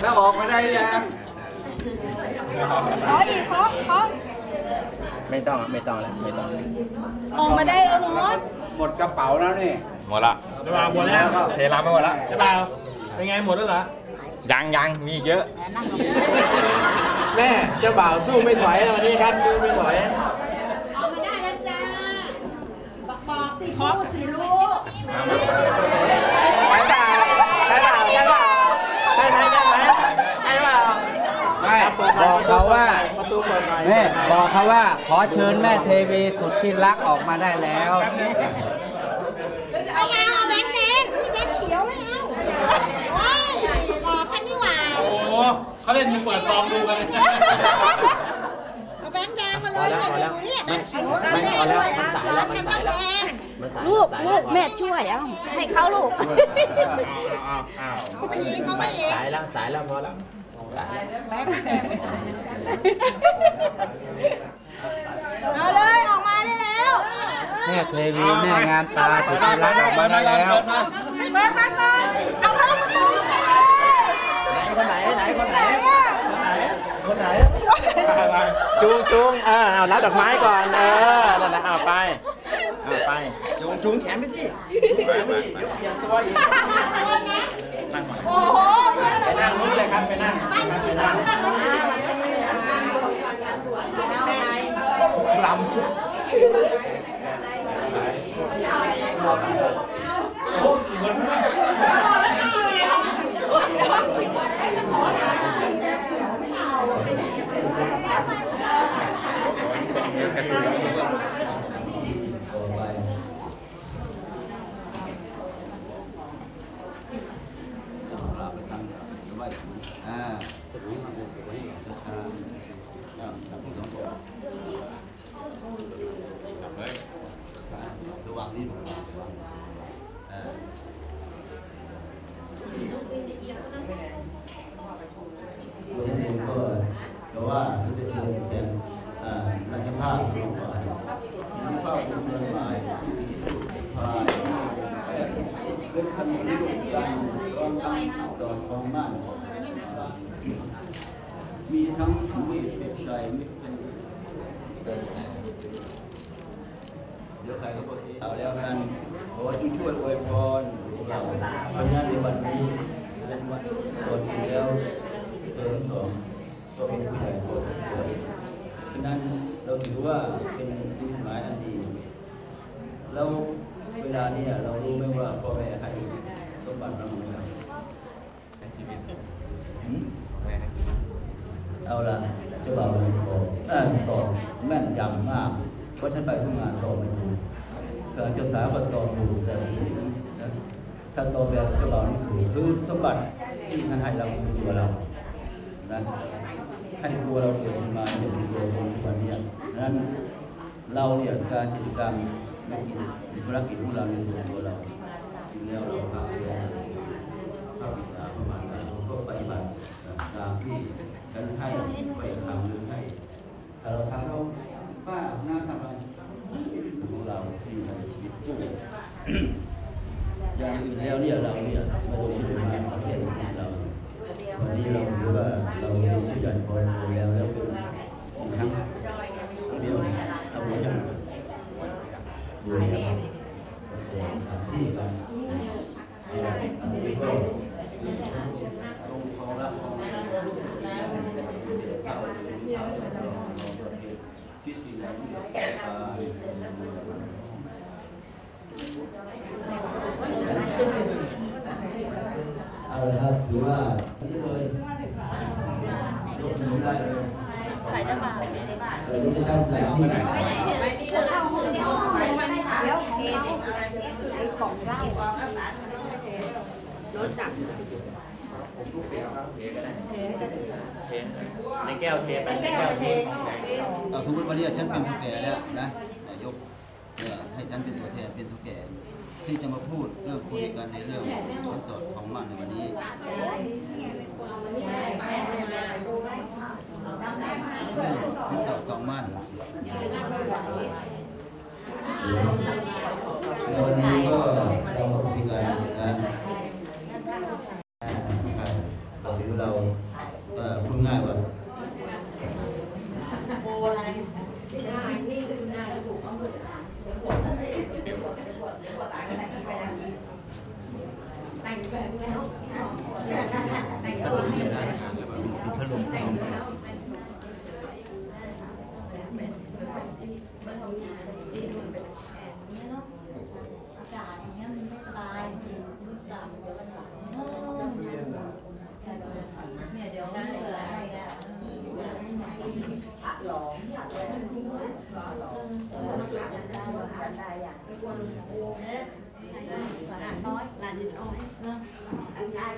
แล้วออกมาได้ยังขออีกขอขอไม่ต้องไม่ต้องแล้วไม่ต้อง ออกมาได้แล้วเนาะหมดกระเป๋าแล้วนี่หมดละเจ้าบ่าวหมดแล้วเทร้านไปหมดละเจ้าบ่าวเป็นไงหมดแล้วเหรอยังยังมีอีกเยอะ แม่เจ้าบ่าวสู้ไม่ถอยนะวันนี้ครับสู้ไม่ถอย ออกมาได้แล้วจ้าบอกบอกสิพ่อสิลูก ใช่เปล่าใช่เปล่าใช่เปล่าใช่ไหมใช่ไหมใช่เปล่า ไม่บอกเขาว่า ประตูเปิดหน่อย แม่บอกเขาว่าขอเชิญแม่เทวีสุดที่รักออกมาได้แล้วไม่เอาเอาแบงค์แดงนี่แบงค์เขียวไม่เอาโอ้ยบอกแค่นี้หว่าโอ้โหเขาเล่นเปิดซองดูกันเลยเอาแบงค์แดงมาเลยเนี่ยอยู่เนี่ยแบงค์เขียวเอาแน่เลยร้านฉันต้องแดงลูกลูกแม่ช่วยเอ้าให้เขาลูกเอาไปอีกเอาไปอีกสายแล้วสายแล้วพอแล้ว เอาเลยออกมาได้แล้วแม่เทวีแม่งามตาสุดที่รักออกมาได้แล้วเปิดมาก่อนเอาเข้าประตูไปเลยคนไหนไหนคนไหนไหนอะคนไหนจูงจูงเออเอารับดอกไม้ก่อนเออนั่นแหละเอาไปเอาไปจูงจูงแขนไปสิจูงแขนไปสิเดี๋ยวเปลี่ยนตัวอีกนั่งมาโอ้โหเพื่อ นั่งนู้นเลยครับไปนั่งไปนั่งลำอ่า วันนี้ก็แต่ว่าเราจะเชิญแต่อ่าราชภาพของฝ่ายที่เฝ้าดูเมืองหมายพายเป็นขนมลูกจันทร์รวมทั้งดอกทองมั่นอ่า มีทั้งมีดเป็ดไก่มิตรเป็นเดี๋ยวใครก็พูดเอาแล้วนั้นขอจงช่วยอวยพรเพราะฉะนั้นในวันนี้เป็นวันตรวจอยู่แล้วเธอทั้งสองก็เป็นผู้ใหญ่พอสมควฉะนั้นเราถือว่าเป็นจุดหมายอันดีแล้วเวลาเนี้เรารู้ไหมว่าพ่อแม่ให้สมบัติเราไหมครับหืมเอา ละเจ้าบ่าวเลยตอบอ่าตอแม่นยำมาก เพราะฉันไปทุกงานตอไม่ถูกเกิดเจ้าสาวก็ตอถูกแต่ทีนี้นะถ้าตอบแบบเจ้าบ่าวนี่ถูกคือสมบัติที่ท่านให้เราคือตัวเรานะให้ตัวเราเกิดขึ้นมาเป็นตัวตนทุกวันนี้นั้นเราเนี่ยการกิจกรรมในกิจธุรกิจของเราในส่วนตัวเราจริงแล้วเราพาตัวเข้าวิชาประมาณกาก็ปฏิบัติตามที่ ฉันให้ไปทำหรือให้ถ้าเราทำเราป้าหน้าทำอะไรของเราที่อยู่ในชีวิตคู่อย่างอื่นแล้วเนี่ยเราเนี่ยมาลงทุนมาประเทศของเราวันนี้เราถือว่าเราเรียนผู้ใหญ่พอแล้วแล้วเป็นครั้งเดียวทำไว้ยังดูนะครับที่กันอันนี้ก็ลงของละของที่สิ่งไหนเอาละครับถือว่านี่เลยยกมือได้เลย ใส่เจ้าบ่าวในในบ้าน เออนี่จะใช้แหล่งที่ไหน รสจัดเทในแก้วเทไปในแก้วเทเอาสมมติวันนี้ฉันเป็นทุกแก่แล้วนะนายกเนี่ยให้ฉันเป็นตัวแทนเป็นทุกแก่ที่จะมาพูดเรื่องคุยกันในเรื่องสินสอดของมันในวันนี้สินสอดของมันในวันนี้ก็เรามาคุยกันนะ เราถึงรือเราโบอะไรา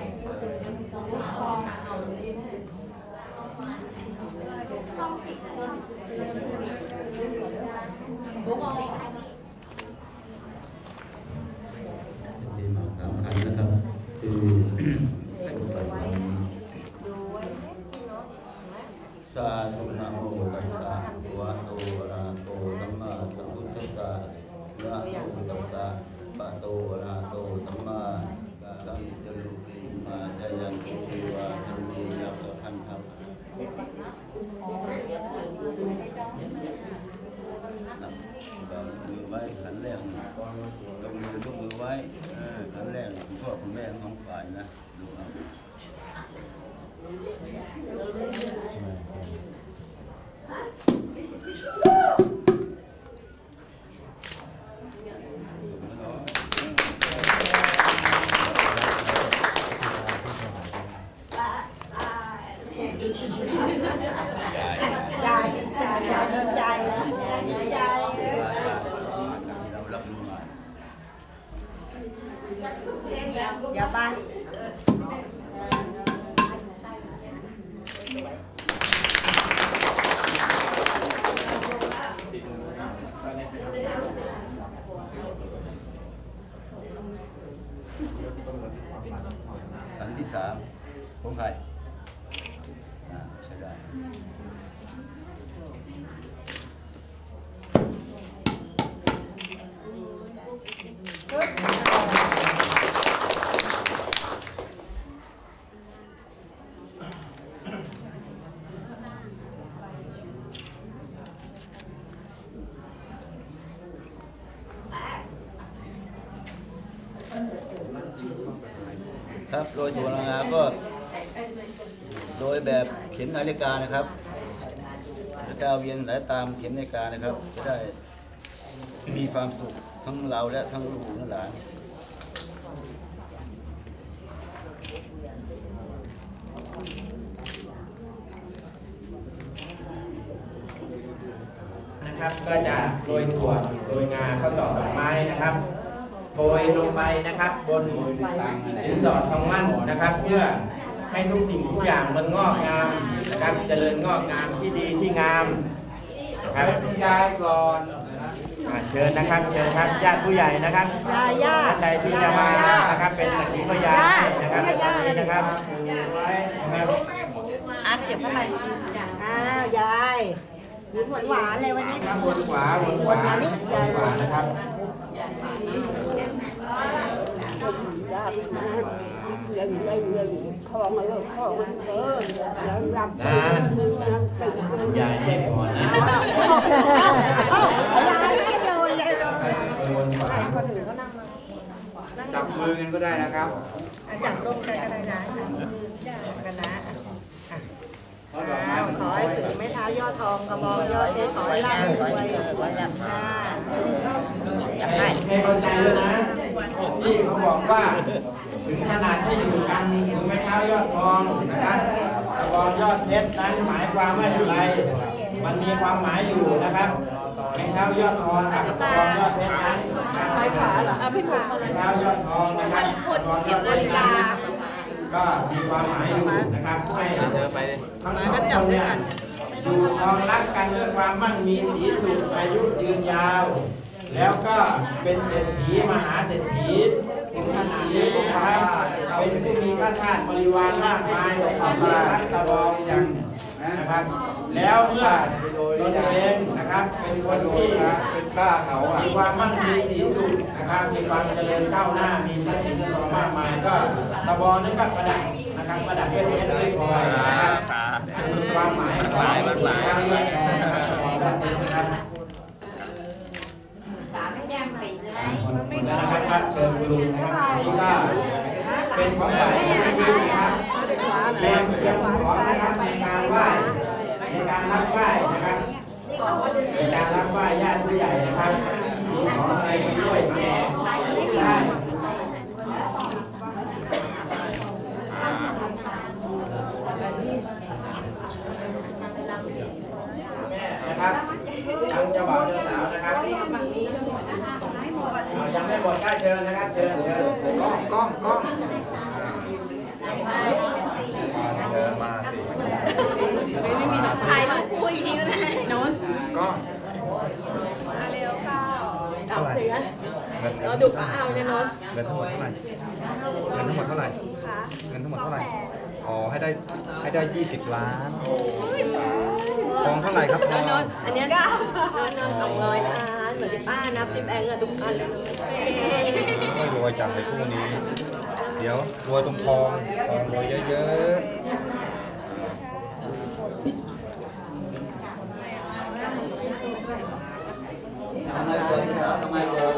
ยว่า เป็นที่สำคัญนะครับ คือให้ปฏิบัติสาธุนะโมตัสสะภะคะวะโตอะระหะโตสัมมาสัมพุทธัสสะนะโมตัสสะปะโตอะระหะโตสัมมาสัมพุทธัสสะมาจายันตุเทวาธรรมียัพพะพันธัมเรามือไว้ขันแรกลงมือยกมือไว้เออขันแรกคุณพ่อคุณแม่ของฝ่ายนะดูเอา เรารับรู้มา อย่าบ้าน ขันที่สาม ของใครอ่าใช่ได้ ครับโดยตัวงานก็ โดยแบบเข็ม นาฬิกานะครับนาฬิกาเวียนไหลตามเข็มนาฬิกานะครับจะได้มีความสุขทั้งเราและทั้งลูกทั้งหลานนะครับก็จะโรยถั่วโรยงาข้าวตอกดอกไม้นะครับโรยลงไปนะครับบนสินสอดทองมั่นนะครับ เพื่อให้ทุกสิ่งทุกอย่างมันงอกงาม นะครับ เจริญงอกงามที่ดีที่งามนะครับยายก่อนอ่าเชิญนะครับเชิญครับญาติผู้ใหญ่นะครับยาย่าท่านใดที่จะมานะครับเป็นสักขีพยานให้นะครับตรงนี้นะครับไว้นะครับอะเดี๋ยวเข้าไปอ้าวยายยิ้มหวานหวานๆเลยวันนี้ครับวนขวาวนขวาวนขวานะครับ นะอย่าให้ก่อนนะยายไม่โดนเลยวนขวาจับมือกันก็ได้นะครับจับลงกันก็ได้นะจับกันนะอ้าวขอให้ถึงไม่เท้ายอดทองกระบองยอดเอขอให้ร่ำรวยค่ะให้ให้เข้าใจแล้วนะที่เขาบอกว่า ขนาดให้อยู่กันถึงไม่เท้ายอดทองนะครับกระบองยอดเพชรนั้นหมายความว่าอย่างไร มันมีความหมายอยู่นะครับไม่เท้ายอดทองกับกระบองยอดเพชรนั้นไม่เท้ายอดทองนะครับกระบองยอดเพชรนั้นก็มีความหมายอยู่นะครับให้ทั้งสองคนเนี่ยอยู่ครองรักกันด้วยความมั่งมีสีสุขอายุยืนยาว แล้วก็เป็นเศรษฐีมหาเศรษฐี ภาษีเป็นผู้มีข้าทาสบริวารมากมายของพระรักตะบองอย่างนะครับ แล้วเมื่อตนเองนะครับ เป็นคนที่เป็นป้าเขามีความมั่งมีสีสุขนะครับมีความเจริญก้าวหน้ามีทรัพย์สินทองมากมายก็ตะบองนั่นก็ประดับนะครับประดับเป็นเพชรด้วยพลอยนะครับความหมายของความรักนะครับตะบองรักเป็นนะครับ นะครับก็เชิญคุณลุงนะครับอันนี้ก็เป็นของฝ่ายที่ดีนะครับแรงเป็นของนะครับในการไหว้ในการรับไหว้นะครับในการรับไหว้ญาติผู้ใหญ่นะครับมีของอะไรมาด้วยแจกได้นะครับทางเจ้าบ่าวเจ้าสาวนะครับ อ่ายังไม่หมดก็ เชิญนะครับเชิญเชิญกล้องกล้องกล้องถ่ายรูปคู่อีกทีก็ได้โน้นกล้องจับเสือเราดุก็เอาเนี่ยโน้นเงินทั้งหมดเท่าไหร่เงินทั้งหมดเท่าไหร่เงินทั้งหมดเท่าไหร่อ๋อให้ได้ให้ได้20ล้าน ทองเท่าไหร่ครับทองโน้นอันเนี้ยก็โน้นสองร้อยล้านเหมือนที่ป้านับที่แบงก์อะทุกอันเลยไม่รวยจังเลยพวกนี้ เดี๋ยวรวยตรงทองทองรวยเยอะทำไมก่อนสาวทำไมก่อน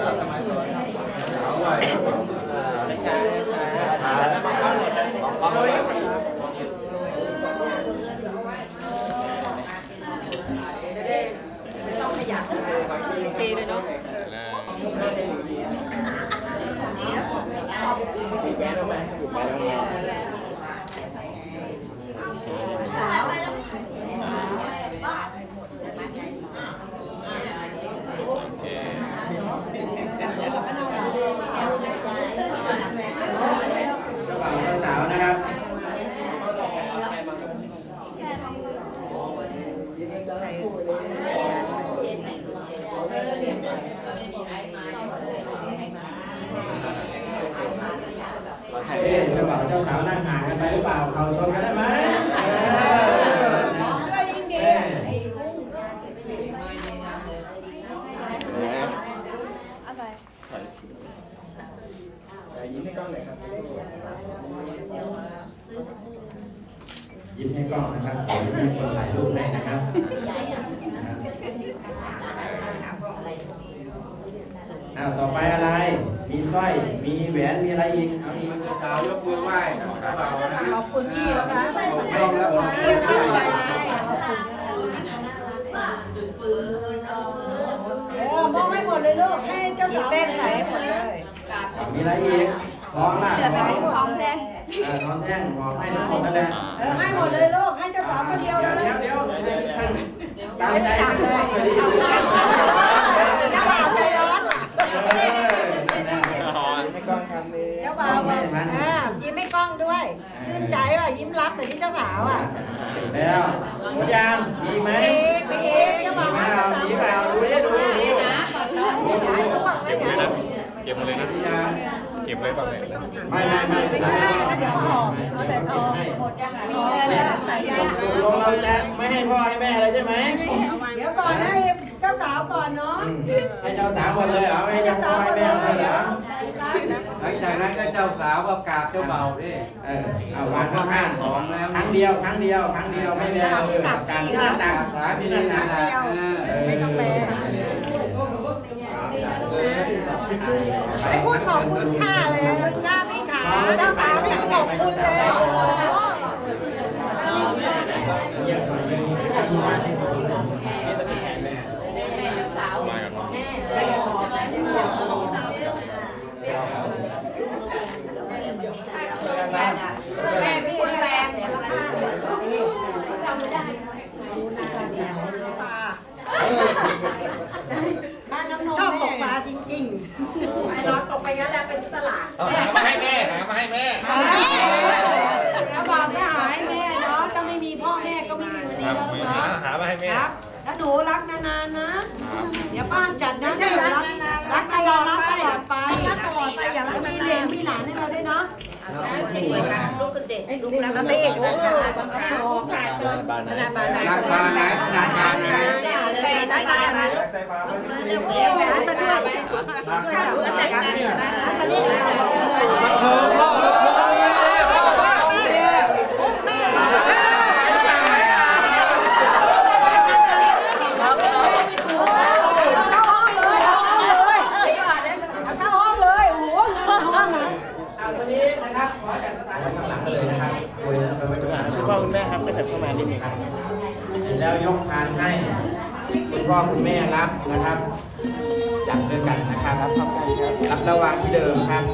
สาวทำไมก่อนสาวไหวช้าช้าช้าโอเคเลยเนาะ เจ้าบ่าวเจ้าสาวนะครับ เอ๊ะเจ้าบ่าวเจ้าสาวนั่งห่างกันไปหรือเปล่า เขาชนกันได้ไหมเออด้วยยิ่งดียิ้มให้กล้องหน่อยครับ ยิ้มให้ก ล้องนะครับขอยิ้มให้คนถ่ายรูปได้นะครับอ้าวต่อไปอะไร มีสร้อย มีแหวน มีอะไรอีก เอาอีกสาวยกมือไหว้เจ้าบ่าวนะขอบคุณพี่นะคะขอบคุณแล้วผมพี่ตั้งใจเออมองให้หมดเลยลูก ให้เจ้าสาวเส้นไหนหมดเลย มีอะไรอีก ทองล่ะเหลือทแต่องเป็นของแทนเออทองแท่งบอกให้ทั้งหมดนั่นแหละเออให้หมดเลยลูกให้เจ้าสาวคนเดียวเลย เดี๋ยวเดี๋ยวเดี๋ยวท่านตามใจท่านเลยเจ้าบ่าวใจร้อนเออให้กล้องทำนี้เจ้าบ่าวบอกเออยิ้มให้กล้องด้วย ชื่นใจว่ะยิ้มรับเหมือนที่เจ้าสาวอะแล้วหมดยางมีไหมมีอีกเจ้าบ่าวมีให้เปล่าเจ้าสาวมีเปล่าดูดิดูดูอย่าให้ล่วงนะอย่าให้ล่วง เก็บหมาเลยนะ เก็บเลยป่ะเนี่ยไม่ไม่ไม่ไม่ใช่ไม่นะเดี๋ยวเขาออกเอาแต่ทองมีอะไรแล้วใส่ยาตกลงเราจะไม่ให้พ่อให้แม่อะไรใช่ไหมเดี๋ยวก่อนให้เจ้าสาวก่อนเนาะให้เจ้าสาวหมดเลยเหรอให้เจ้าพ่อสาวหม่ยเลยเหรอวหลังจากนั้นก็เจ้าสาวก็กราบเจ้าบ่าดิเออเอาวางข้างข้างของแล้วครั้งเดียวครั้งเดียวครั้งเดียวไม่แม่เอาเลยการที่หนักสาที่หนักครั้งเดียวไม่ต้องแปล ไม่พูดขอบคุณค่าเลยค่าพี่ขาเจ้าสาวไม่มีขอบคุณเลยโอ้โห แม่พี่แฟนเนี่ยราคาเนี่ยจำไม่ได้ชอบตกปลาจริงๆไอ้ร้อนตกไปงั้นแหละเป็นตลาด หามาให้แม่หามาให้แม่ แล้วบอกไม่หายแม่เนาะถ้าไม่มีพ่อแม่ก็ไม่มีวันนี้แล้ว ให้แม่ ครับ แล้วห นูรักนานๆนะ เดี๋ยวป้าจัดนะหนูรักรักตลอดรักตลอดไปรักตลอดไปอย่ารักมีเหลนมีหลานให้เราด้วยเนาะลูกคือเด็กลูกรักเด็กโอ้โหบานไหนบานไหนราคาไหนธนาคารไหนเลยนะบานไหนเร็วเร็วร้านมาช่วยช่วยเราเพื่อนแต่งงานร้านมาเล่นเรามา เข้ามานิดนึงครับเสร็จแล้วยกพานให้คุณพ่อคุณแม่รับนะครับจับด้วยกันนะครับรับพร้อมกันครับรับระวางที่เดิมครับ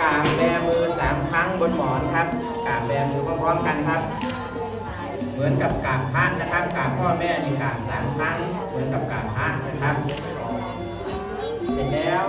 กราบแบมือสามครั้งบนหมอนครับกราบแบมือพร้อมๆกันครับ เหมือนกับกราบพระนะครับกราบพ่อแม่นี่กราบสามครั้ง เหมือนกับกราบพระนะครับเสร็จแล้ว